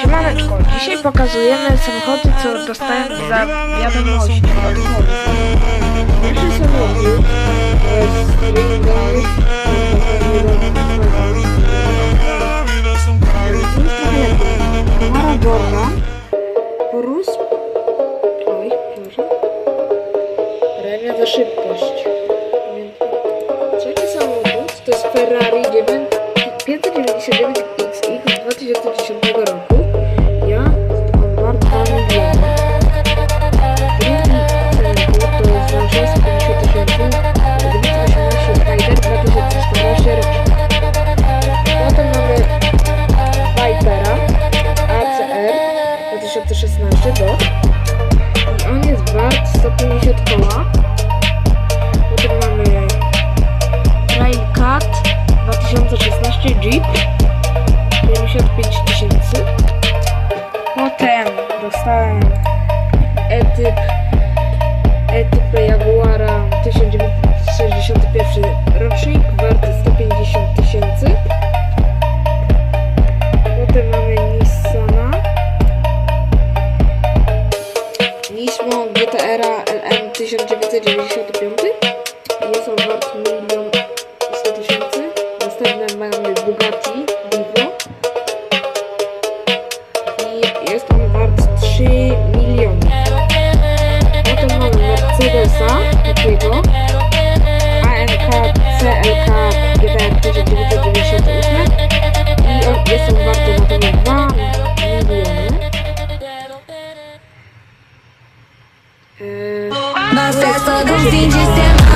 Siemaneczko, dzisiaj pokazujemy samochody, co dostałem za wiadomości. Od. Pierwszy samochód jest Maradona Rus. Oj, przepraszam Premia za szybkość. Trzeci samochód to jest Ferrari 9 599XX z 2010 roku znaczy bot. I on jest wart 150 koła. Potem mamy Railcat 2016 Jeep 75 tysięcy. Potem dostałem etyp, etypę Jaguara Nismo GTR LM 1995 jest on wart milion Na festa do fim de semana.